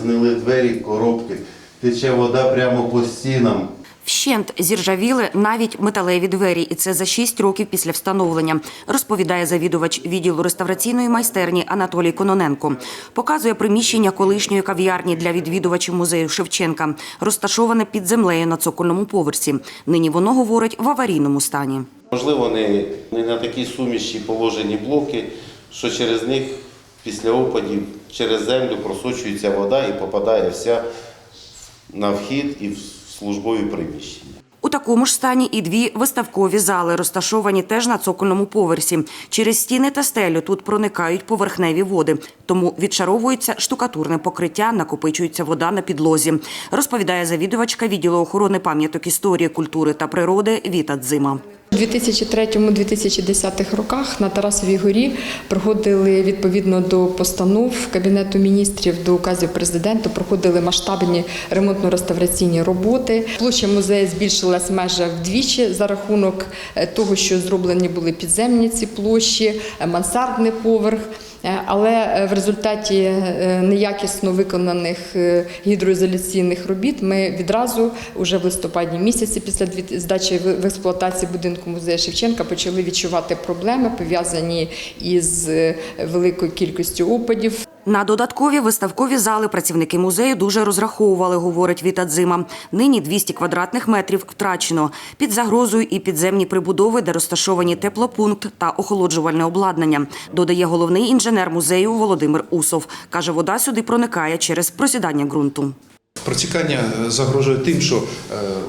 згнили двері, коробки, тече вода прямо по стінам. Вщент зіржавіли навіть металеві двері, і це за 6 років після встановлення, розповідає завідувач відділу реставраційної майстерні Анатолій Кононенко. Показує приміщення колишньої кав'ярні для відвідувачів музею Шевченка, розташоване під землею на цокольному поверсі. Нині воно говорить в аварійному стані. Можливо, не, не на такі суміші положені блоки, що через них після опадів через землю просочується вода і попадає вся на вхід і в службові приміщення. У такому ж стані і дві виставкові зали, розташовані теж на цокольному поверсі. Через стіни та стелю тут проникають поверхневі води, тому відшаровується штукатурне покриття, накопичується вода на підлозі. Розповідає завідувачка відділу охорони пам'яток історії, культури та природи Віта Дзима. У 2003-2010 роках на Тарасовій горі проходили відповідно до постанов Кабінету міністрів до указів президента, проходили масштабні ремонтно-реставраційні роботи. Площа музею збільшилась майже вдвічі за рахунок е, того, що зроблені були підземні ці площі, е, мансардний поверх. Е, Але в результаті неякісно виконаних гідроізоляційних робіт ми відразу, уже в листопаді місяці, після здачі в експлуатації будинку музею Шевченка, почали відчувати проблеми, пов'язані із е, великою кількістю опадів. На додаткові виставкові зали працівники музею дуже розраховували, говорить Віта Дзима. Нині 200 квадратних метрів втрачено. Під загрозою і підземні прибудови, де розташовані теплопункт та охолоджувальне обладнання, додає головний інженер музею Володимир Усов. Каже, вода сюди проникає через просідання ґрунту. Протікання е, загрожує тим, що е,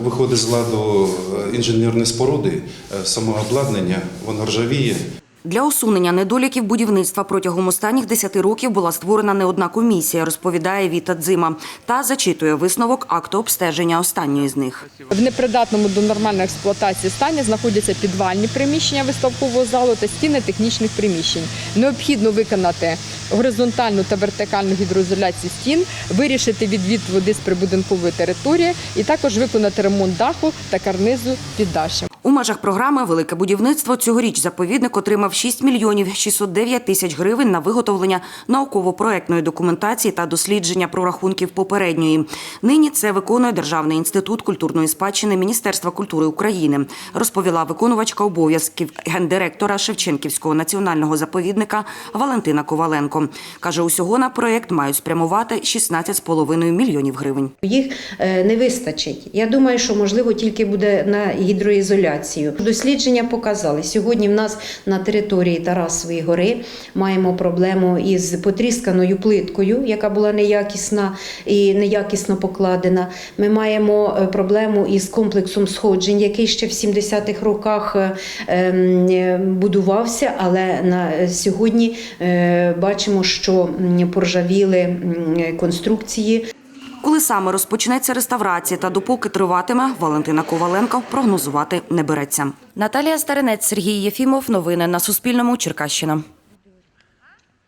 виходить з ладу е, інженерні споруди, е, саме обладнання, воно ржавіє. Для усунення недоліків будівництва протягом останніх 10 років була створена не одна комісія, розповідає Віта Дзима, та зачитує висновок акту обстеження останньої з них. В непридатному до нормальної експлуатації стані знаходяться підвальні приміщення виставкового залу та стіни технічних приміщень. Необхідно виконати горизонтальну та вертикальну гідроізоляцію стін, вирішити відвід води з прибудинкової території і також виконати ремонт даху та карнизу під дашем. У межах програми Велике будівництво цьогоріч заповідник отримав 6 мільйонів 609 тисяч гривень на виготовлення науково-проектної документації та дослідження прорахунків попередньої. Нині це виконує Державний інститут культурної спадщини Міністерства культури України, розповіла виконувачка обов'язків гендиректора Шевченківського національного заповідника Валентина Коваленко. Каже, усього на проект мають спрямувати 16,5 мільйонів гривень. Їх е, не вистачить. Я думаю, що можливо тільки буде на гідроізоляцію. Дослідження показали. Сьогодні в нас на території Тарасової гори маємо проблему із потрісканою плиткою, яка була неякісна і неякісно покладена. Ми маємо е, проблему із комплексом сходжень, який ще в 70-х роках е, ем, будувався, але на сьогодні е, бачимо, що поржавіли конструкції. Коли саме розпочнеться реставрація та допоки триватиме, Валентина Коваленко прогнозувати не береться. Наталія Старинець, Сергій Єфімов. Новини на Суспільному. Черкащина.